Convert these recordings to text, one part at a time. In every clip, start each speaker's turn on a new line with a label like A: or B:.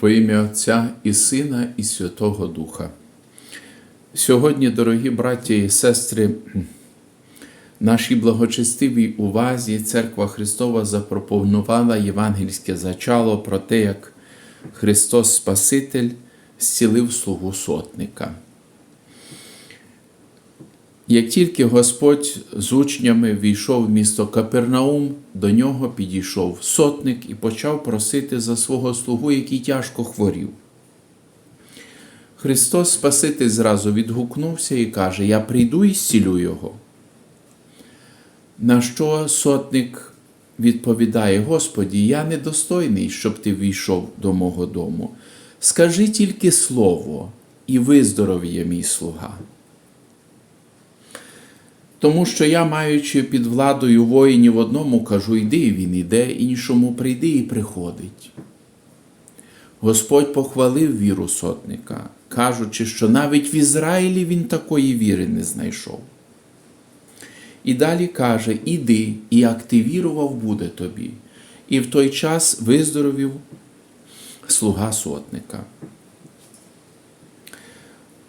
A: Во ім'я Отця і Сина, і Святого Духа. Сьогодні, дорогі браті і сестри, нашій благочестивій увазі Церква Христова запропонувала євангельське зачало про те, як Христос Спаситель зцілив слугу сотника. Як тільки Господь з учнями війшов в місто Капернаум, до нього підійшов сотник і почав просити за свого слугу, який тяжко хворів. Христос Спаситель зразу відгукнувся і каже: Я прийду і зцілю його. На що сотник відповідає: Господі, я недостойний, щоб ти війшов до мого дому. Скажи тільки слово, і виздоровіє мій слуга. Тому що я, маючи під владою воїнів одному, кажу, йди, він іде, іншому прийди і приходить. Господь похвалив віру сотника, кажучи, що навіть в Ізраїлі він такої віри не знайшов. І далі каже: Іди, і як ти вірував, буде тобі. І в той час виздоровів слуга сотника.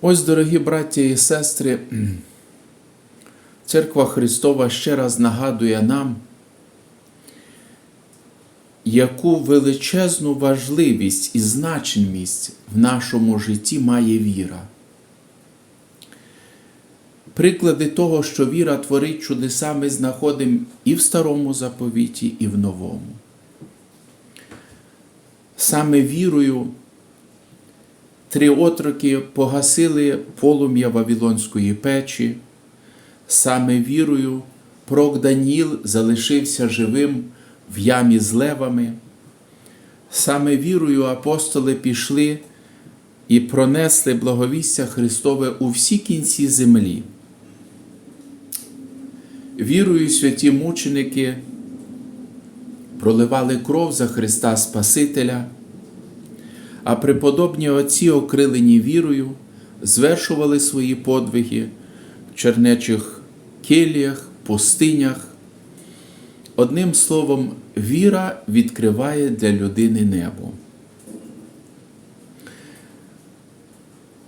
A: Ось, дорогі браття і сестри, Церква Христова ще раз нагадує нам, яку величезну важливість і значимість в нашому житті має віра. Приклади того, що віра творить чудеса, ми знаходимо і в старому заповіті, і в новому. Саме вірою три отроки погасили полум'я Вавилонської печі. Саме вірою прок Даніл залишився живим в ямі з левами. Саме вірою апостоли пішли і пронесли благовістя Христове у всі кінці землі. Вірою святі мученики проливали кров за Христа Спасителя, а преподобні отці, окрилені вірою, звершували свої подвиги чернечих келіях, пустинях. Одним словом, віра відкриває для людини небо.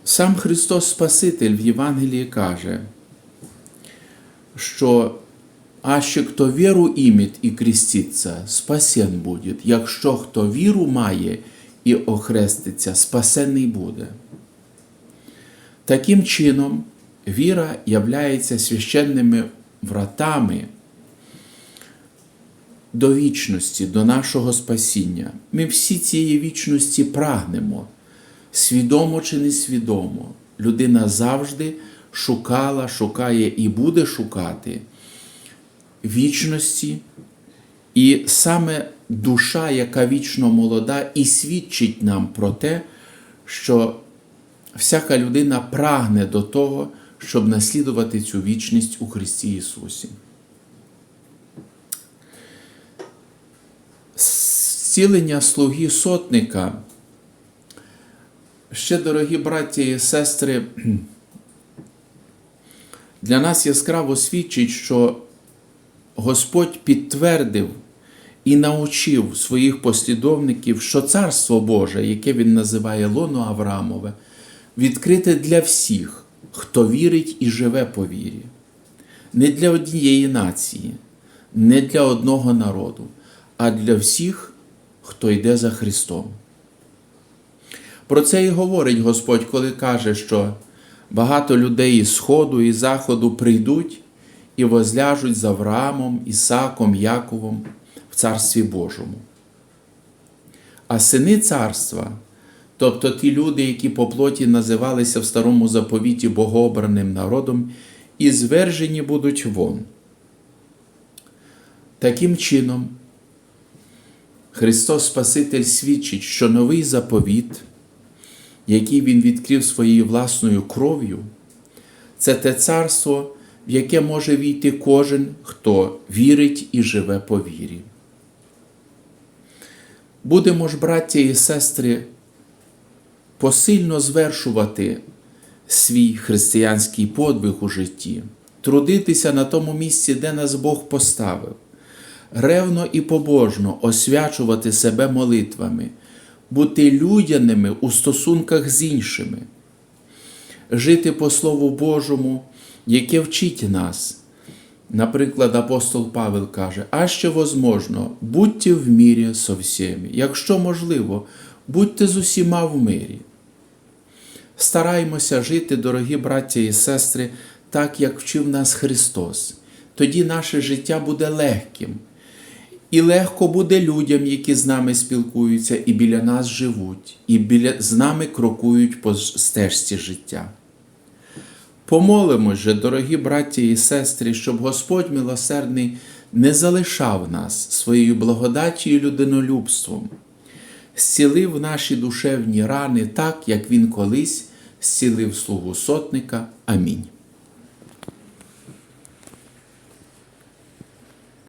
A: Сам Христос Спаситель в Євангелії каже, що аще хто віру іміть і креститься, спасен буде, якщо хто віру має і охреститься, спасений буде. Таким чином, віра являється священними вратами до вічності, до нашого спасіння. Ми всі цієї вічності прагнемо, свідомо чи несвідомо. Людина завжди шукала, шукає і буде шукати вічності, і саме душа, яка вічно молода, і свідчить нам про те, що всяка людина прагне до того, щоб наслідувати цю вічність у Христі Ісусі. Зцілення слуги сотника. Ще, дорогі браті і сестри, для нас яскраво свідчить, що Господь підтвердив і научив своїх послідовників, що Царство Боже, яке Він називає Лоно Авраамове, відкрите для всіх, хто вірить і живе по вірі, не для однієї нації, не для одного народу, а для всіх, хто йде за Христом. Про це і говорить Господь, коли каже, що багато людей із Сходу і Заходу прийдуть і возляжуть з Авраамом, Ісаком, Яковом в Царстві Божому. А сини царства, тобто ті люди, які по плоті називалися в старому заповіті богообраним народом, і звержені будуть вон. Таким чином, Христос Спаситель свідчить, що новий заповіт, який Він відкрив своєю власною кров'ю, це те царство, в яке може війти кожен, хто вірить і живе по вірі. Будемо ж, браття і сестри, посильно звершувати свій християнський подвиг у житті, трудитися на тому місці, де нас Бог поставив, ревно і побожно освячувати себе молитвами, бути людяними у стосунках з іншими, жити по Слову Божому, яке вчить нас. Наприклад, апостол Павел каже, а ще возможно, будьте в мірі со всіми. Якщо можливо, будьте з усіма в мирі. Стараймося жити, дорогі браття і сестри, так, як вчив нас Христос. Тоді наше життя буде легким. І легко буде людям, які з нами спілкуються, і біля нас живуть, і біля, з нами крокують по стежці життя. Помолимось же, дорогі браття і сестри, щоб Господь милосердний не залишав нас своєю благодаттю і людинолюбством, зцілив наші душевні рани так, як Він колись зцілив слугу сотника. Амінь.